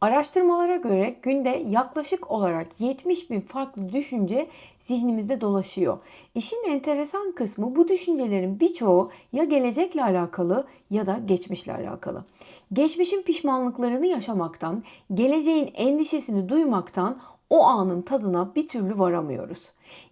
Araştırmalara göre günde yaklaşık olarak 70 bin farklı düşünce zihnimizde dolaşıyor. İşin enteresan kısmı bu düşüncelerin birçoğu ya gelecekle alakalı ya da geçmişle alakalı. Geçmişin pişmanlıklarını yaşamaktan, geleceğin endişesini duymaktan o anın tadına bir türlü varamıyoruz.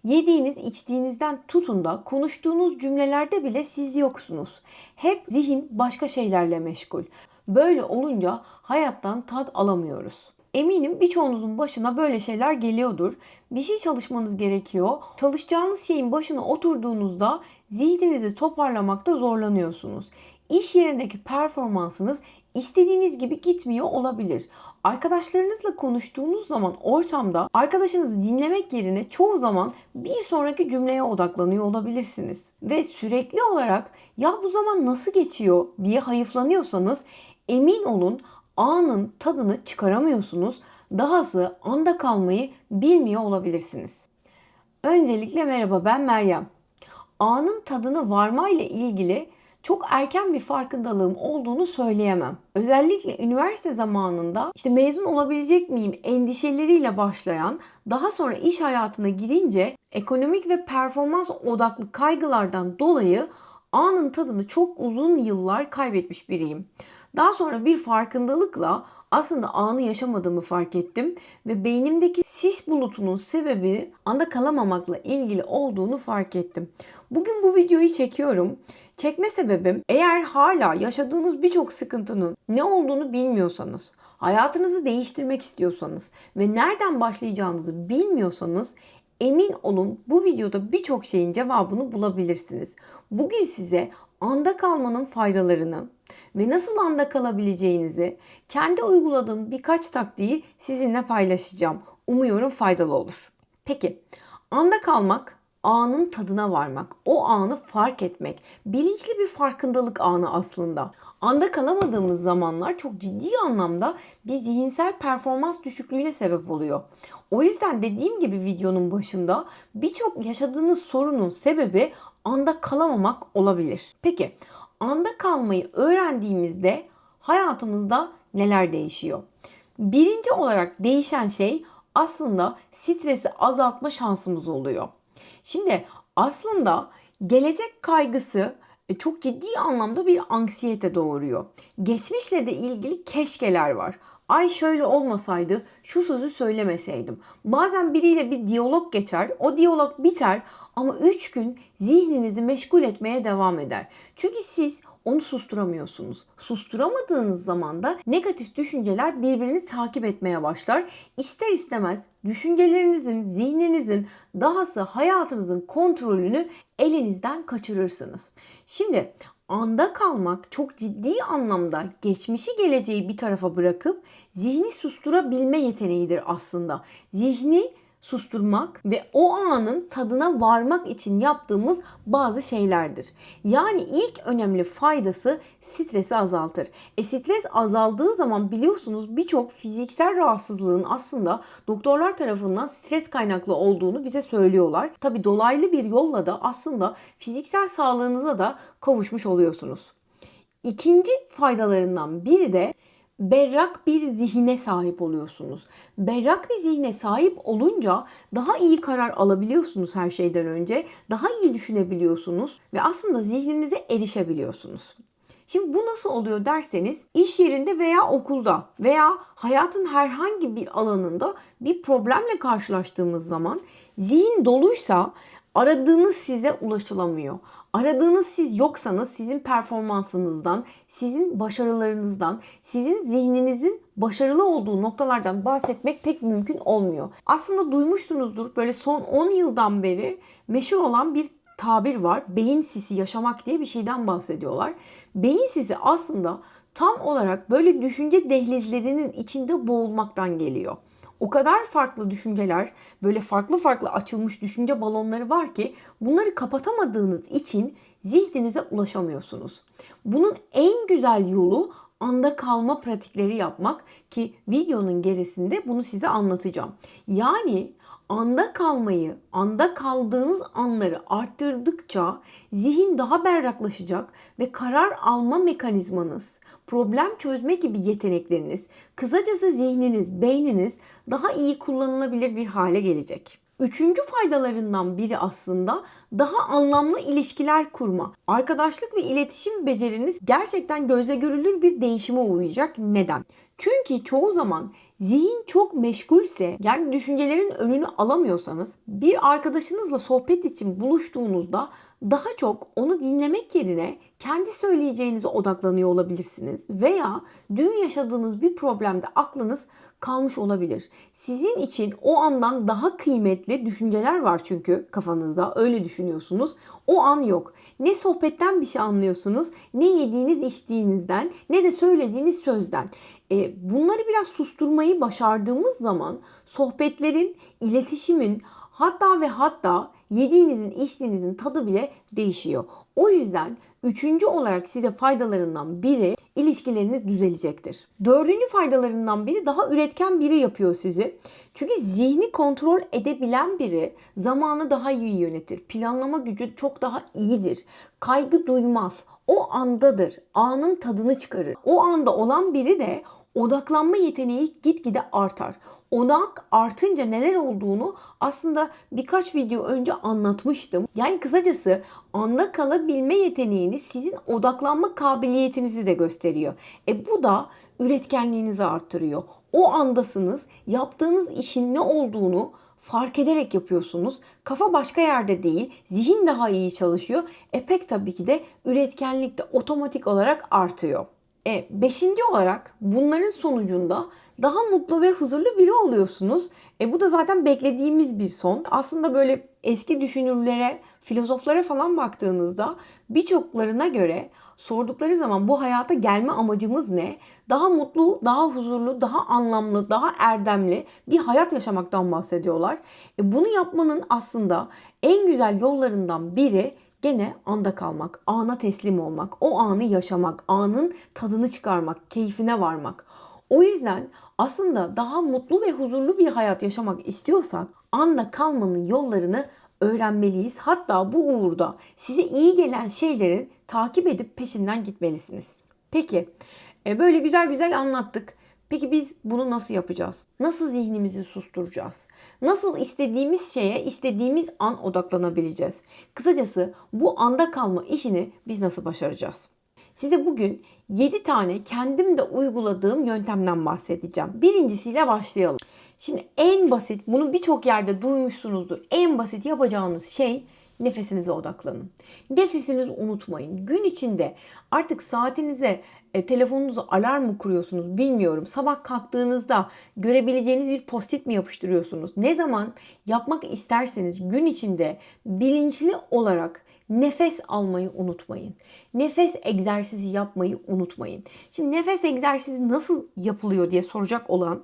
Yediğiniz, içtiğinizden tutun da konuştuğunuz cümlelerde bile siz yoksunuz. Hep zihin başka şeylerle meşgul. Böyle olunca hayattan tat alamıyoruz. Eminim birçoğunuzun başına böyle şeyler geliyordur. Bir şey çalışmanız gerekiyor. Çalışacağınız şeyin başına oturduğunuzda zihninizi toparlamakta zorlanıyorsunuz. İş yerindeki performansınız istediğiniz gibi gitmiyor olabilir. Arkadaşlarınızla konuştuğunuz zaman ortamda arkadaşınızı dinlemek yerine çoğu zaman bir sonraki cümleye odaklanıyor olabilirsiniz. Ve sürekli olarak ya bu zaman nasıl geçiyor diye hayıflanıyorsanız emin olun anın tadını çıkaramıyorsunuz. Dahası anda kalmayı bilmiyor olabilirsiniz. Öncelikle merhaba ben Meryem. Anın tadını varmayla ilgili çok erken bir farkındalığım olduğunu söyleyemem. Özellikle üniversite zamanında işte mezun olabilecek miyim endişeleriyle başlayan, daha sonra iş hayatına girince ekonomik ve performans odaklı kaygılardan dolayı anın tadını çok uzun yıllar kaybetmiş biriyim. Daha sonra bir farkındalıkla aslında anı yaşamadığımı fark ettim ve beynimdeki sis bulutunun sebebi anda kalamamakla ilgili olduğunu fark ettim. Bugün bu videoyu çekiyorum. Çekme sebebim eğer hala yaşadığınız birçok sıkıntının ne olduğunu bilmiyorsanız, hayatınızı değiştirmek istiyorsanız ve nereden başlayacağınızı bilmiyorsanız emin olun bu videoda birçok şeyin cevabını bulabilirsiniz. Bugün size anda kalmanın faydalarını ve nasıl anda kalabileceğinizi kendi uyguladığım birkaç taktiği sizinle paylaşacağım. Umuyorum faydalı olur. Peki, anda kalmak anın tadına varmak, o anı fark etmek, bilinçli bir farkındalık anı aslında. Anda kalamadığımız zamanlar çok ciddi anlamda bir zihinsel performans düşüklüğüne sebep oluyor. O yüzden dediğim gibi videonun başında birçok yaşadığınız sorunun sebebi anda kalamamak olabilir. Peki anda kalmayı öğrendiğimizde hayatımızda neler değişiyor? Birinci olarak değişen şey aslında stresi azaltma şansımız oluyor. Şimdi aslında gelecek kaygısı e, çok ciddi anlamda bir anksiyete doğuruyor. Geçmişle de ilgili keşkeler var. Ay şöyle olmasaydı, şu sözü söylemeseydim. Bazen biriyle bir diyalog geçer, o diyalog biter ama 3 gün zihninizi meşgul etmeye devam eder. Çünkü siz onu susturamıyorsunuz. Susturamadığınız zaman da negatif düşünceler birbirini takip etmeye başlar. İster istemez düşüncelerinizin, zihninizin, dahası hayatınızın kontrolünü elinizden kaçırırsınız. Şimdi anda kalmak çok ciddi anlamda geçmişi geleceği bir tarafa bırakıp zihni susturabilme yeteneğidir aslında. Zihni susturmak ve o anın tadına varmak için yaptığımız bazı şeylerdir. Yani ilk önemli faydası stresi azaltır. E stres azaldığı zaman biliyorsunuz birçok fiziksel rahatsızlığın aslında doktorlar tarafından stres kaynaklı olduğunu bize söylüyorlar. Tabi dolaylı bir yolla da aslında fiziksel sağlığınıza da kavuşmuş oluyorsunuz. İkinci faydalarından biri de berrak bir zihne sahip oluyorsunuz. Berrak bir zihne sahip olunca daha iyi karar alabiliyorsunuz her şeyden önce. Daha iyi düşünebiliyorsunuz ve aslında zihninize erişebiliyorsunuz. Şimdi bu nasıl oluyor derseniz iş yerinde veya okulda veya hayatın herhangi bir alanında bir problemle karşılaştığımız zaman zihin doluysa aradığınız size ulaşılamıyor. Aradığınız siz yoksanız sizin performansınızdan, sizin başarılarınızdan, sizin zihninizin başarılı olduğu noktalardan bahsetmek pek mümkün olmuyor. Aslında duymuşsunuzdur böyle son 10 yıldan beri meşhur olan bir tabir var. Beyin sisi yaşamak diye bir şeyden bahsediyorlar. Beyin sisi aslında tam olarak böyle düşünce dehlizlerinin içinde boğulmaktan geliyor. O kadar farklı düşünceler, böyle farklı farklı açılmış düşünce balonları var ki bunları kapatamadığınız için zihninize ulaşamıyorsunuz. Bunun en güzel yolu anda kalma pratikleri yapmak ki videonun gerisinde bunu size anlatacağım. Yani anda kalmayı, anda kaldığınız anları arttırdıkça zihin daha berraklaşacak ve karar alma mekanizmanız, problem çözme gibi yetenekleriniz, kısacası zihniniz, beyniniz daha iyi kullanılabilir bir hale gelecek. Üçüncü faydalarından biri aslında daha anlamlı ilişkiler kurma. Arkadaşlık ve iletişim beceriniz gerçekten gözle görülür bir değişime uğrayacak. Neden? Çünkü çoğu zaman zihin çok meşgulse yani düşüncelerin önünü alamıyorsanız bir arkadaşınızla sohbet için buluştuğunuzda daha çok onu dinlemek yerine kendi söyleyeceğinize odaklanıyor olabilirsiniz veya dün yaşadığınız bir problemde aklınız kalmış olabilir. Sizin için o andan daha kıymetli düşünceler var çünkü kafanızda öyle düşünüyorsunuz. O an yok. Ne sohbetten bir şey anlıyorsunuz, ne yediğiniz içtiğinizden, ne de söylediğiniz sözden. E, bunları biraz susturmayı başardığımız zaman sohbetlerin, iletişimin hatta ve hatta yediğinizin, içtiğinizin tadı bile değişiyor. O yüzden üçüncü olarak size faydalarından biri ilişkileriniz düzelecektir. Dördüncü faydalarından biri daha üretken biri yapıyor sizi. Çünkü zihni kontrol edebilen biri zamanı daha iyi yönetir. Planlama gücü çok daha iyidir. Kaygı duymaz. O andadır. Anın tadını çıkarır. O anda olan biri de odaklanma yeteneği gitgide artar. Odak artınca neler olduğunu aslında birkaç video önce anlatmıştım. Yani kısacası anda kalabilme yeteneğini sizin odaklanma kabiliyetinizi de gösteriyor. E bu da üretkenliğinizi arttırıyor. O andasınız, yaptığınız işin ne olduğunu fark ederek yapıyorsunuz. Kafa başka yerde değil, zihin daha iyi çalışıyor. E pek tabii ki de üretkenlik de otomatik olarak artıyor. E, beşinci olarak bunların sonucunda daha mutlu ve huzurlu biri oluyorsunuz. E, bu da zaten beklediğimiz bir son. Aslında böyle eski düşünürlere, filozoflara falan baktığınızda birçoklarına göre sordukları zaman bu hayata gelme amacımız ne? Daha mutlu, daha huzurlu, daha anlamlı, daha erdemli bir hayat yaşamaktan bahsediyorlar. E, bunu yapmanın aslında en güzel yollarından biri Gene anda kalmak, ana teslim olmak, o anı yaşamak, anın tadını çıkarmak, keyfine varmak. O yüzden aslında daha mutlu ve huzurlu bir hayat yaşamak istiyorsak anda kalmanın yollarını öğrenmeliyiz. Hatta bu uğurda size iyi gelen şeyleri takip edip peşinden gitmelisiniz. Peki e, böyle güzel güzel anlattık. Peki biz bunu nasıl yapacağız? Nasıl zihnimizi susturacağız? Nasıl istediğimiz şeye istediğimiz an odaklanabileceğiz? Kısacası bu anda kalma işini biz nasıl başaracağız? Size bugün 7 tane kendim de uyguladığım yöntemden bahsedeceğim. Birincisiyle başlayalım. Şimdi en basit, bunu birçok yerde duymuşsunuzdur. En basit yapacağınız şey nefesinize odaklanın. Nefesinizi unutmayın. Gün içinde artık saatinize e, telefonunuza alarm mı kuruyorsunuz bilmiyorum. Sabah kalktığınızda görebileceğiniz bir post-it mi yapıştırıyorsunuz? Ne zaman yapmak isterseniz gün içinde bilinçli olarak nefes almayı unutmayın. Nefes egzersizi yapmayı unutmayın. Şimdi nefes egzersizi nasıl yapılıyor diye soracak olan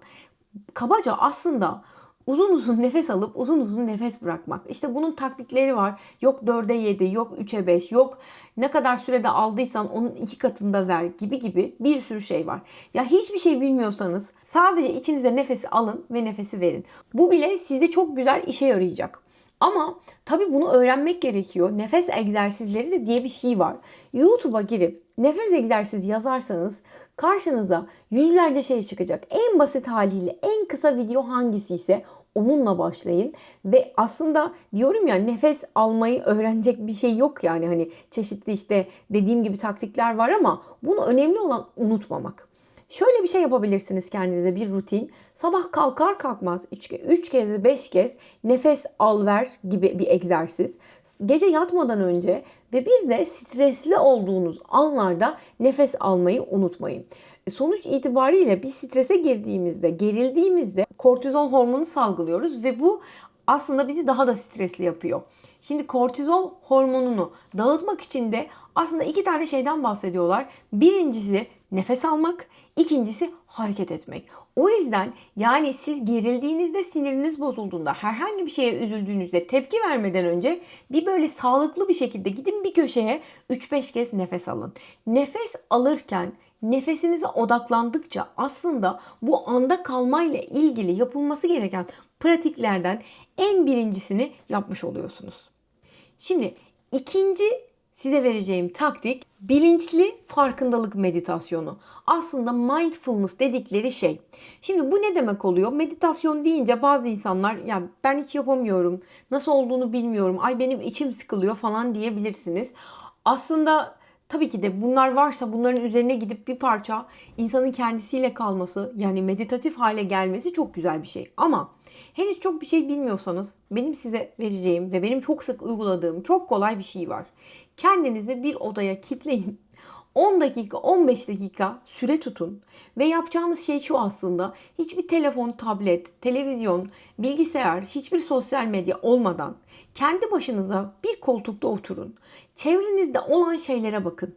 kabaca aslında uzun uzun nefes alıp uzun uzun nefes bırakmak. İşte bunun taktikleri var. Yok 4'e 7, yok 3'e 5, yok ne kadar sürede aldıysan onun iki katında ver gibi gibi bir sürü şey var. Ya hiçbir şey bilmiyorsanız sadece içinize nefesi alın ve nefesi verin. Bu bile size çok güzel işe yarayacak. Ama tabii bunu öğrenmek gerekiyor. Nefes egzersizleri de diye bir şey var. YouTube'a girip nefes egzersizi yazarsanız karşınıza yüzlerce şey çıkacak. En basit haliyle en kısa video hangisi ise onunla başlayın ve aslında diyorum ya nefes almayı öğrenecek bir şey yok yani hani çeşitli işte dediğim gibi taktikler var ama bunu önemli olan unutmamak. Şöyle bir şey yapabilirsiniz kendinize bir rutin. Sabah kalkar kalkmaz 3 kez 5 kez nefes al ver gibi bir egzersiz. Gece yatmadan önce ve bir de stresli olduğunuz anlarda nefes almayı unutmayın. E, sonuç itibariyle bir strese girdiğimizde, gerildiğimizde kortizol hormonu salgılıyoruz ve bu aslında bizi daha da stresli yapıyor. Şimdi kortizol hormonunu dağıtmak için de aslında iki tane şeyden bahsediyorlar. Birincisi nefes almak, ikincisi hareket etmek. O yüzden yani siz gerildiğinizde, siniriniz bozulduğunda, herhangi bir şeye üzüldüğünüzde tepki vermeden önce bir böyle sağlıklı bir şekilde gidin bir köşeye 3-5 kez nefes alın. Nefes alırken nefesinize odaklandıkça aslında bu anda kalmayla ilgili yapılması gereken pratiklerden en birincisini yapmış oluyorsunuz. Şimdi ikinci size vereceğim taktik bilinçli farkındalık meditasyonu. Aslında mindfulness dedikleri şey. Şimdi bu ne demek oluyor? Meditasyon deyince bazı insanlar ya ben hiç yapamıyorum. Nasıl olduğunu bilmiyorum. Ay benim içim sıkılıyor falan diyebilirsiniz. Aslında tabii ki de bunlar varsa bunların üzerine gidip bir parça insanın kendisiyle kalması yani meditatif hale gelmesi çok güzel bir şey. Ama henüz çok bir şey bilmiyorsanız benim size vereceğim ve benim çok sık uyguladığım çok kolay bir şey var. Kendinizi bir odaya kitleyin. 10 dakika 15 dakika süre tutun ve yapacağınız şey şu aslında hiçbir telefon, tablet, televizyon, bilgisayar, hiçbir sosyal medya olmadan kendi başınıza bir koltukta oturun. Çevrenizde olan şeylere bakın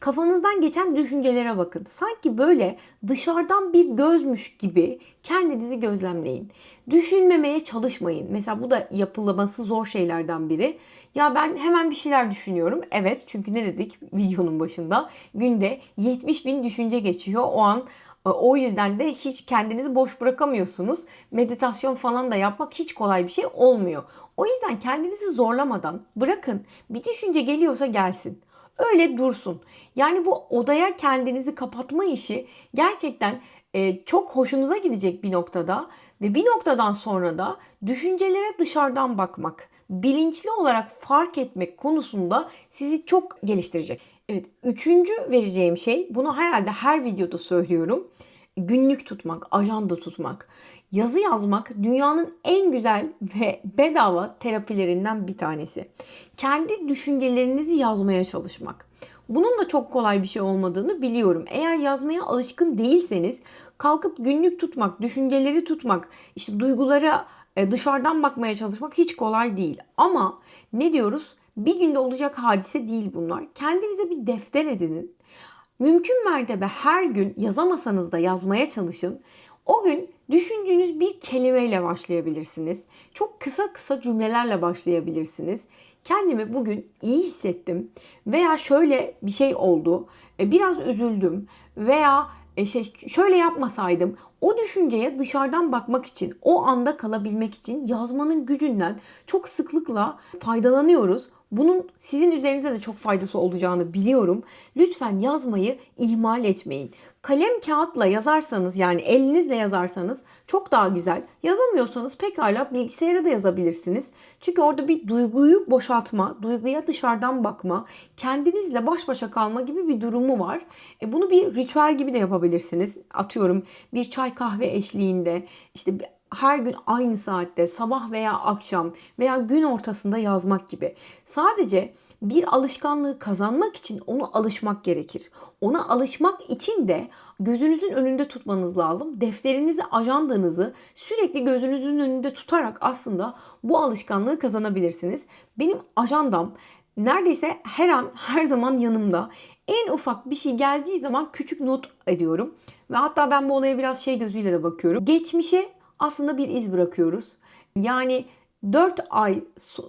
kafanızdan geçen düşüncelere bakın. Sanki böyle dışarıdan bir gözmüş gibi kendinizi gözlemleyin. Düşünmemeye çalışmayın. Mesela bu da yapılması zor şeylerden biri. Ya ben hemen bir şeyler düşünüyorum. Evet çünkü ne dedik videonun başında? Günde 70 bin düşünce geçiyor. O an e, o yüzden de hiç kendinizi boş bırakamıyorsunuz. Meditasyon falan da yapmak hiç kolay bir şey olmuyor. O yüzden kendinizi zorlamadan bırakın. Bir düşünce geliyorsa gelsin öyle dursun. Yani bu odaya kendinizi kapatma işi gerçekten e, çok hoşunuza gidecek bir noktada ve bir noktadan sonra da düşüncelere dışarıdan bakmak, bilinçli olarak fark etmek konusunda sizi çok geliştirecek. Evet, üçüncü vereceğim şey, bunu herhalde her videoda söylüyorum. Günlük tutmak, ajanda tutmak. Yazı yazmak dünyanın en güzel ve bedava terapilerinden bir tanesi. Kendi düşüncelerinizi yazmaya çalışmak. Bunun da çok kolay bir şey olmadığını biliyorum. Eğer yazmaya alışkın değilseniz kalkıp günlük tutmak, düşünceleri tutmak, işte duygulara e, dışarıdan bakmaya çalışmak hiç kolay değil. Ama ne diyoruz? Bir günde olacak hadise değil bunlar. Kendinize bir defter edinin. Mümkün mertebe her gün yazamasanız da yazmaya çalışın. O gün düşündüğünüz bir kelimeyle başlayabilirsiniz. Çok kısa kısa cümlelerle başlayabilirsiniz. Kendimi bugün iyi hissettim veya şöyle bir şey oldu. E, biraz üzüldüm veya şey şöyle yapmasaydım o düşünceye dışarıdan bakmak için, o anda kalabilmek için yazmanın gücünden çok sıklıkla faydalanıyoruz. Bunun sizin üzerinize de çok faydası olacağını biliyorum. Lütfen yazmayı ihmal etmeyin. Kalem kağıtla yazarsanız yani elinizle yazarsanız çok daha güzel. Yazamıyorsanız pekala bilgisayara da yazabilirsiniz. Çünkü orada bir duyguyu boşaltma, duyguya dışarıdan bakma, kendinizle baş başa kalma gibi bir durumu var. E bunu bir ritüel gibi de yapabilirsiniz. Atıyorum bir çay kahve eşliğinde işte her gün aynı saatte sabah veya akşam veya gün ortasında yazmak gibi. Sadece bir alışkanlığı kazanmak için onu alışmak gerekir. Ona alışmak için de gözünüzün önünde tutmanız lazım. Defterinizi, ajandanızı sürekli gözünüzün önünde tutarak aslında bu alışkanlığı kazanabilirsiniz. Benim ajandam neredeyse her an her zaman yanımda. En ufak bir şey geldiği zaman küçük not ediyorum. Ve hatta ben bu olaya biraz şey gözüyle de bakıyorum. Geçmişe aslında bir iz bırakıyoruz. Yani 4 ay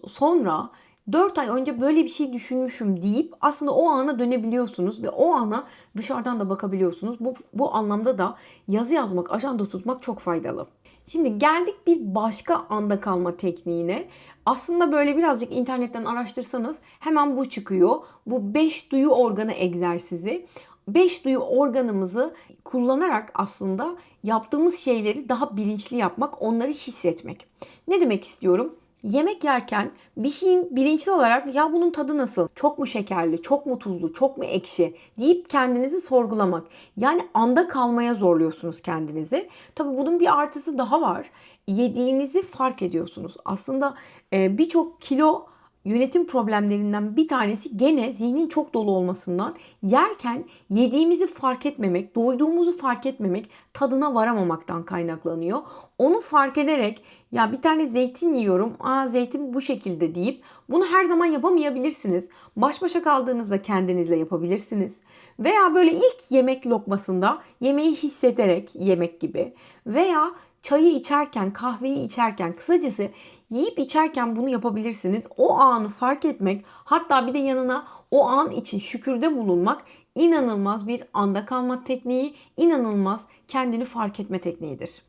sonra 4 ay önce böyle bir şey düşünmüşüm deyip aslında o ana dönebiliyorsunuz ve o ana dışarıdan da bakabiliyorsunuz. Bu, bu anlamda da yazı yazmak, ajanda tutmak çok faydalı. Şimdi geldik bir başka anda kalma tekniğine. Aslında böyle birazcık internetten araştırsanız hemen bu çıkıyor. Bu 5 duyu organı egzersizi. 5 duyu organımızı kullanarak aslında yaptığımız şeyleri daha bilinçli yapmak, onları hissetmek. Ne demek istiyorum? Yemek yerken bir şeyin bilinçli olarak ya bunun tadı nasıl? Çok mu şekerli, çok mu tuzlu, çok mu ekşi deyip kendinizi sorgulamak. Yani anda kalmaya zorluyorsunuz kendinizi. Tabi bunun bir artısı daha var. Yediğinizi fark ediyorsunuz. Aslında birçok kilo yönetim problemlerinden bir tanesi gene zihnin çok dolu olmasından yerken yediğimizi fark etmemek, doyduğumuzu fark etmemek, tadına varamamaktan kaynaklanıyor. Onu fark ederek ya bir tane zeytin yiyorum, aa zeytin bu şekilde deyip bunu her zaman yapamayabilirsiniz. Baş başa kaldığınızda kendinizle yapabilirsiniz. Veya böyle ilk yemek lokmasında yemeği hissederek yemek gibi veya çayı içerken, kahveyi içerken, kısacası yiyip içerken bunu yapabilirsiniz. O anı fark etmek, hatta bir de yanına o an için şükürde bulunmak inanılmaz bir anda kalma tekniği, inanılmaz kendini fark etme tekniğidir.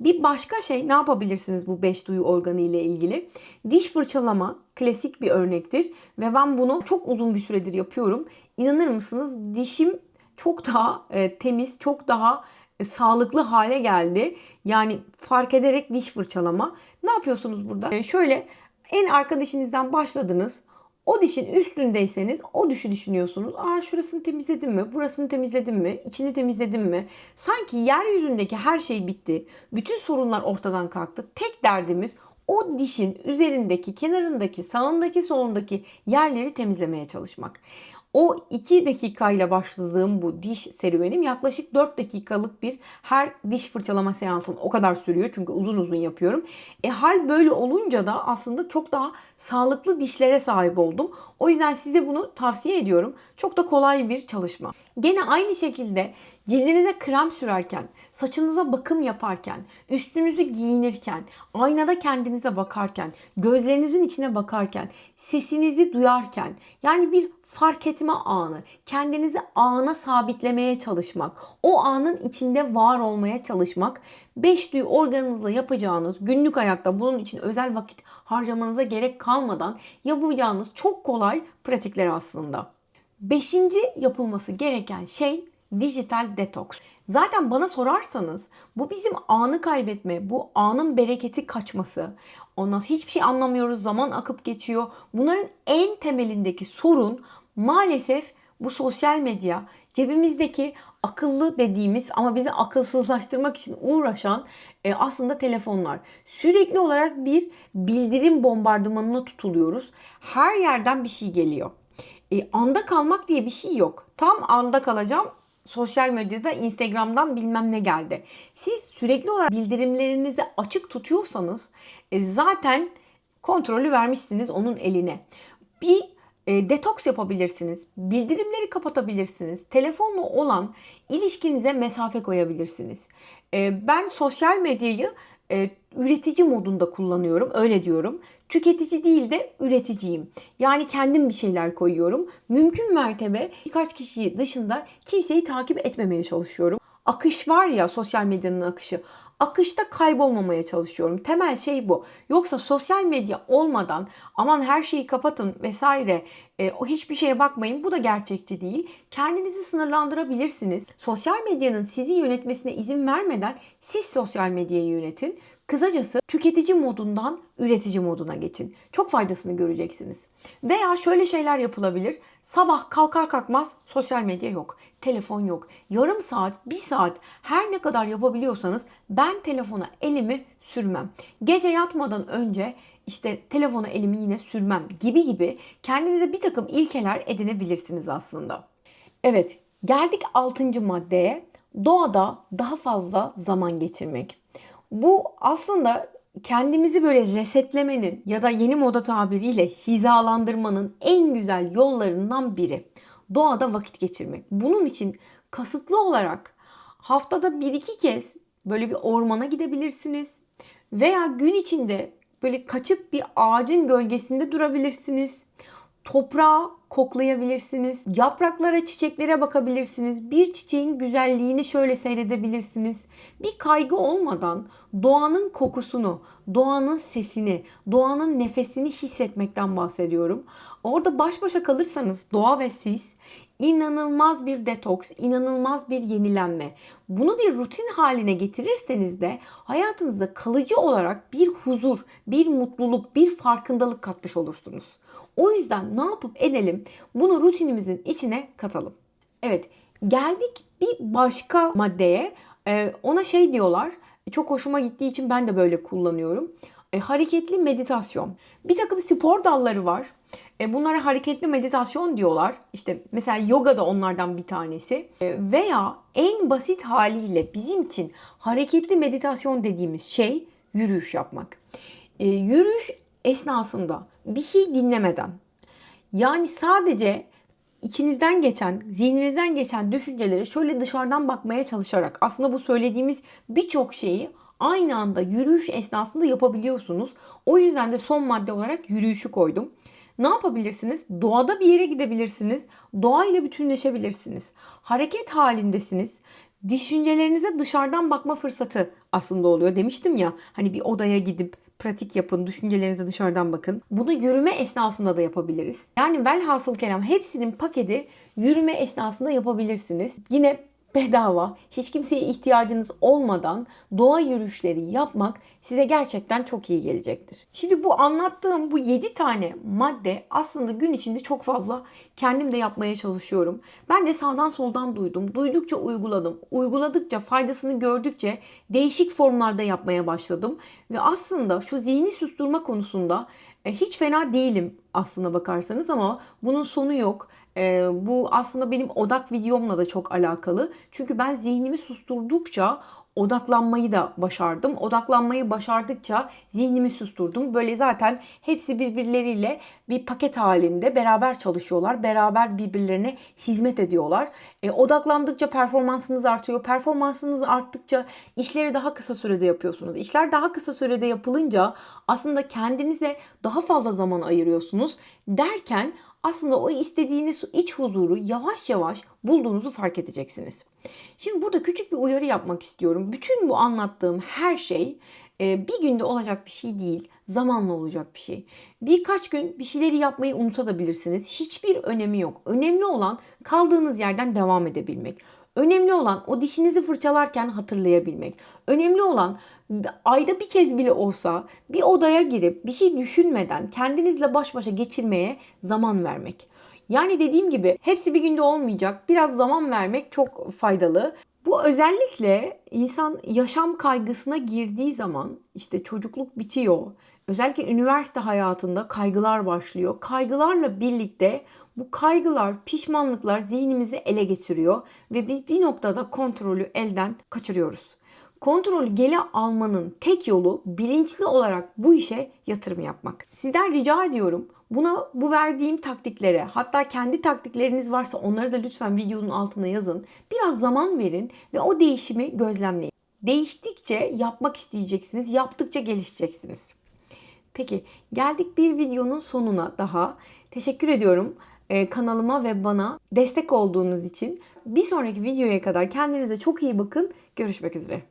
Bir başka şey ne yapabilirsiniz bu beş duyu organı ile ilgili? Diş fırçalama klasik bir örnektir ve ben bunu çok uzun bir süredir yapıyorum. İnanır mısınız dişim çok daha e, temiz, çok daha sağlıklı hale geldi. Yani fark ederek diş fırçalama. Ne yapıyorsunuz burada? Şöyle en arka dişinizden başladınız. O dişin üstündeyseniz o dişi düşünüyorsunuz. Aa şurasını temizledim mi? Burasını temizledim mi? İçini temizledim mi? Sanki yeryüzündeki her şey bitti. Bütün sorunlar ortadan kalktı. Tek derdimiz o dişin üzerindeki, kenarındaki, sağındaki, solundaki yerleri temizlemeye çalışmak. O 2 dakikayla başladığım bu diş serüvenim yaklaşık 4 dakikalık bir her diş fırçalama seansım o kadar sürüyor. Çünkü uzun uzun yapıyorum. E hal böyle olunca da aslında çok daha sağlıklı dişlere sahip oldum. O yüzden size bunu tavsiye ediyorum. Çok da kolay bir çalışma. Gene aynı şekilde cildinize krem sürerken, saçınıza bakım yaparken, üstünüzü giyinirken, aynada kendinize bakarken, gözlerinizin içine bakarken, sesinizi duyarken yani bir fark etme anı, kendinizi ana sabitlemeye çalışmak, o anın içinde var olmaya çalışmak, beş duyu organınızla yapacağınız günlük hayatta bunun için özel vakit harcamanıza gerek kalmadan yapacağınız çok kolay pratikler aslında. Beşinci yapılması gereken şey dijital detoks. Zaten bana sorarsanız bu bizim anı kaybetme, bu anın bereketi kaçması. Ondan hiçbir şey anlamıyoruz, zaman akıp geçiyor. Bunların en temelindeki sorun maalesef bu sosyal medya, cebimizdeki akıllı dediğimiz ama bizi akılsızlaştırmak için uğraşan e, aslında telefonlar. Sürekli olarak bir bildirim bombardımanına tutuluyoruz. Her yerden bir şey geliyor. E, anda kalmak diye bir şey yok. Tam anda kalacağım sosyal medyada Instagram'dan bilmem ne geldi. Siz sürekli olarak bildirimlerinizi açık tutuyorsanız e, zaten kontrolü vermişsiniz onun eline. Bir e, detoks yapabilirsiniz. Bildirimleri kapatabilirsiniz. Telefonla olan ilişkinize mesafe koyabilirsiniz. E, ben sosyal medyayı e, üretici modunda kullanıyorum. Öyle diyorum. Tüketici değil de üreticiyim. Yani kendim bir şeyler koyuyorum. Mümkün mertebe birkaç kişiyi dışında kimseyi takip etmemeye çalışıyorum. Akış var ya sosyal medyanın akışı akışta kaybolmamaya çalışıyorum. Temel şey bu. Yoksa sosyal medya olmadan aman her şeyi kapatın vesaire e, hiçbir şeye bakmayın. Bu da gerçekçi değil. Kendinizi sınırlandırabilirsiniz. Sosyal medyanın sizi yönetmesine izin vermeden siz sosyal medyayı yönetin. Kısacası tüketici modundan üretici moduna geçin. Çok faydasını göreceksiniz. Veya şöyle şeyler yapılabilir. Sabah kalkar kalkmaz sosyal medya yok. Telefon yok. Yarım saat, bir saat her ne kadar yapabiliyorsanız ben telefona elimi sürmem. Gece yatmadan önce işte telefona elimi yine sürmem gibi gibi kendinize bir takım ilkeler edinebilirsiniz aslında. Evet geldik 6. maddeye. Doğada daha fazla zaman geçirmek. Bu aslında kendimizi böyle resetlemenin ya da yeni moda tabiriyle hizalandırmanın en güzel yollarından biri. Doğada vakit geçirmek. Bunun için kasıtlı olarak haftada bir iki kez böyle bir ormana gidebilirsiniz. Veya gün içinde böyle kaçıp bir ağacın gölgesinde durabilirsiniz. Toprağı koklayabilirsiniz. Yapraklara, çiçeklere bakabilirsiniz. Bir çiçeğin güzelliğini şöyle seyredebilirsiniz. Bir kaygı olmadan doğanın kokusunu, doğanın sesini, doğanın nefesini hissetmekten bahsediyorum. Orada baş başa kalırsanız doğa ve siz inanılmaz bir detoks, inanılmaz bir yenilenme. Bunu bir rutin haline getirirseniz de hayatınıza kalıcı olarak bir huzur, bir mutluluk, bir farkındalık katmış olursunuz. O yüzden ne yapıp edelim bunu rutinimizin içine katalım. Evet geldik bir başka maddeye. Ee, ona şey diyorlar çok hoşuma gittiği için ben de böyle kullanıyorum. E, hareketli meditasyon. Bir takım spor dalları var. E, bunlara hareketli meditasyon diyorlar. İşte mesela yoga da onlardan bir tanesi. E, veya en basit haliyle bizim için hareketli meditasyon dediğimiz şey yürüyüş yapmak. E, yürüyüş esnasında bir şey dinlemeden yani sadece içinizden geçen, zihninizden geçen düşünceleri şöyle dışarıdan bakmaya çalışarak aslında bu söylediğimiz birçok şeyi aynı anda yürüyüş esnasında yapabiliyorsunuz. O yüzden de son madde olarak yürüyüşü koydum. ne yapabilirsiniz? Doğada bir yere gidebilirsiniz. Doğayla bütünleşebilirsiniz. Hareket halindesiniz. Düşüncelerinize dışarıdan bakma fırsatı aslında oluyor. Demiştim ya hani bir odaya gidip pratik yapın, düşüncelerinize dışarıdan bakın. Bunu yürüme esnasında da yapabiliriz. Yani velhasıl kelam hepsinin paketi yürüme esnasında yapabilirsiniz. Yine bedava, hiç kimseye ihtiyacınız olmadan doğa yürüyüşleri yapmak size gerçekten çok iyi gelecektir. Şimdi bu anlattığım bu 7 tane madde aslında gün içinde çok fazla kendim de yapmaya çalışıyorum. Ben de sağdan soldan duydum. Duydukça uyguladım. Uyguladıkça, faydasını gördükçe değişik formlarda yapmaya başladım. Ve aslında şu zihni susturma konusunda e, hiç fena değilim aslına bakarsanız ama bunun sonu yok. Ee, bu aslında benim odak videomla da çok alakalı. Çünkü ben zihnimi susturdukça odaklanmayı da başardım. Odaklanmayı başardıkça zihnimi susturdum. Böyle zaten hepsi birbirleriyle bir paket halinde beraber çalışıyorlar. Beraber birbirlerine hizmet ediyorlar. E, odaklandıkça performansınız artıyor. Performansınız arttıkça işleri daha kısa sürede yapıyorsunuz. İşler daha kısa sürede yapılınca aslında kendinize daha fazla zaman ayırıyorsunuz. Derken aslında o istediğiniz iç huzuru yavaş yavaş bulduğunuzu fark edeceksiniz. Şimdi burada küçük bir uyarı yapmak istiyorum. Bütün bu anlattığım her şey e, bir günde olacak bir şey değil, zamanla olacak bir şey. Birkaç gün bir şeyleri yapmayı unutabilirsiniz. Hiçbir önemi yok. Önemli olan kaldığınız yerden devam edebilmek. Önemli olan o dişinizi fırçalarken hatırlayabilmek. Önemli olan ayda bir kez bile olsa bir odaya girip bir şey düşünmeden kendinizle baş başa geçirmeye zaman vermek. Yani dediğim gibi hepsi bir günde olmayacak. Biraz zaman vermek çok faydalı. Bu özellikle insan yaşam kaygısına girdiği zaman işte çocukluk bitiyor. Özellikle üniversite hayatında kaygılar başlıyor. Kaygılarla birlikte bu kaygılar, pişmanlıklar zihnimizi ele geçiriyor ve biz bir noktada kontrolü elden kaçırıyoruz. Kontrolü gele almanın tek yolu bilinçli olarak bu işe yatırım yapmak. Sizden rica ediyorum buna bu verdiğim taktiklere hatta kendi taktikleriniz varsa onları da lütfen videonun altına yazın. Biraz zaman verin ve o değişimi gözlemleyin. Değiştikçe yapmak isteyeceksiniz, yaptıkça gelişeceksiniz. Peki geldik bir videonun sonuna daha. Teşekkür ediyorum e, kanalıma ve bana destek olduğunuz için. Bir sonraki videoya kadar kendinize çok iyi bakın. Görüşmek üzere.